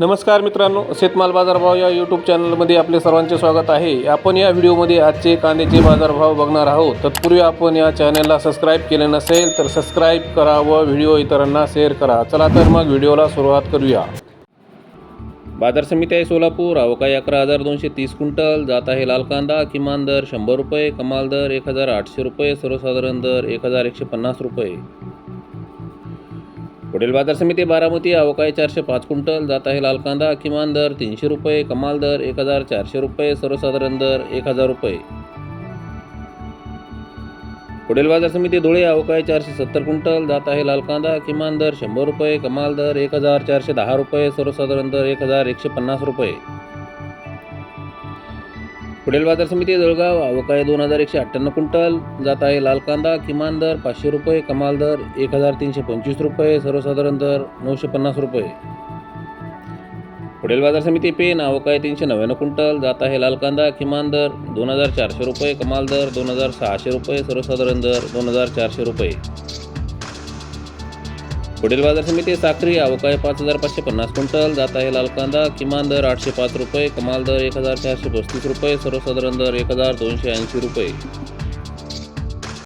नमस्कार मित्रांनो शेतमाल बाजारभाव या यूट्यूब चॅनलमध्ये आपले सर्वांचे स्वागत आहे. आपण या व्हिडिओमध्ये आजचे कांद्याचे बाजारभाव बघणार आहोत. तत्पूर्वी आपण या चॅनलला सबस्क्राईब केले नसेल तर सबस्क्राईब करा व व्हिडिओ इतरांना शेअर करा. चला तर मग व्हिडिओला सुरुवात करूया. बाजार समिती आहे सोलापूर. अवकाळी अकरा हजार दोनशे तीस क्विंटल. जात आहे लाल कांदा. किमान दर शंभर रुपये. कमाल दर एक हजार आठशे रुपये. सर्वसाधारण दर एक हजार एकशे पन्नास रुपये. पुढील बाजार समिती बारामती अवकाळी चारशे पाच क्विंटल जात आहे लाल कांदा किमान दर तीनशे रुपये कमाल दर एक हजार चारशे रुपये सर्वसाधारण दर एक हजार रुपये. पुढील बाजार समिती धुळे अवकाळी चारशे सत्तर क्विंटल जात आहे लाल कांदा किमान दर शंभर रुपये कमाल दर एक हजार चारशे दहा रुपये सर्वसाधारण दर एक हजार एकशे पन्नास रुपये. पुढील बाजार समिती जळगाव अवकाळी दोन हजार एकशे अठ्ठ्याण्णव क्विंटल जात आहे लाल कांदा किमान दर पाचशे रुपये कमाल दर एक हजार तीनशे पंचवीस रुपये सर्वसाधारण दर नऊशे पन्नास रुपये. पुढील बाजार समिती पेन अवकाळी तीनशे नव्याण्णव क्विंटल जात आहे लाल कांदा किमान दर दोन हजार चारशे रुपये कमाल दर दोन हजार सहाशे रुपये सर्वसाधारण दर दोन हजार चारशे रुपये. पुढील बाजार समिती साखरी अवकाळी पाच हजार पाचशे पन्नास क्विंटल जात आहे लाल कांदा किमान दर आठशे पाच रुपये कमाल दर एक हजार चारशे पस्तीस रुपये सर्वसाधारण दर एक हजार दोनशे ऐंशी रुपये.